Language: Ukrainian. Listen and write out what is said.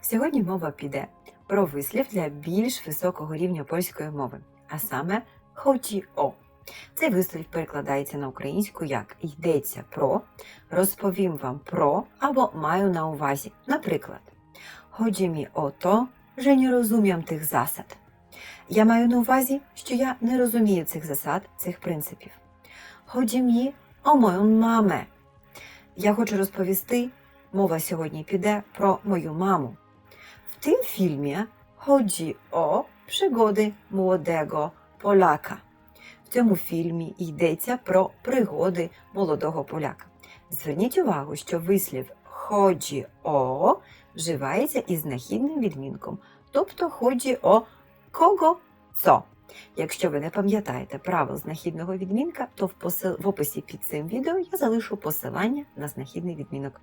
Сьогодні мова піде про вислів для більш високого рівня польської мови, а саме «chodzi o». Цей вислів перекладається на українську як йдеться про, розповім вам про або маю на увазі. Наприклад, «Chodzi mi o to, że nie rozumiem тих засад. Я маю на увазі, що я не розумію цих засад, цих принципів. «Chodzi mi o moją mamę. Я хочу розповісти, мова сьогодні піде про мою маму. W tym filmie chodzi o przygody młodego Polaka. В цьому фільмі йдеться про пригоди молодого поляка. Зверніть увагу, що вислів «ходжі о» вживається із знахідним відмінком, тобто «ходжі о кого цо. Якщо ви не пам'ятаєте правил знахідного відмінка, то в описі під цим відео я залишу посилання на знахідний відмінок.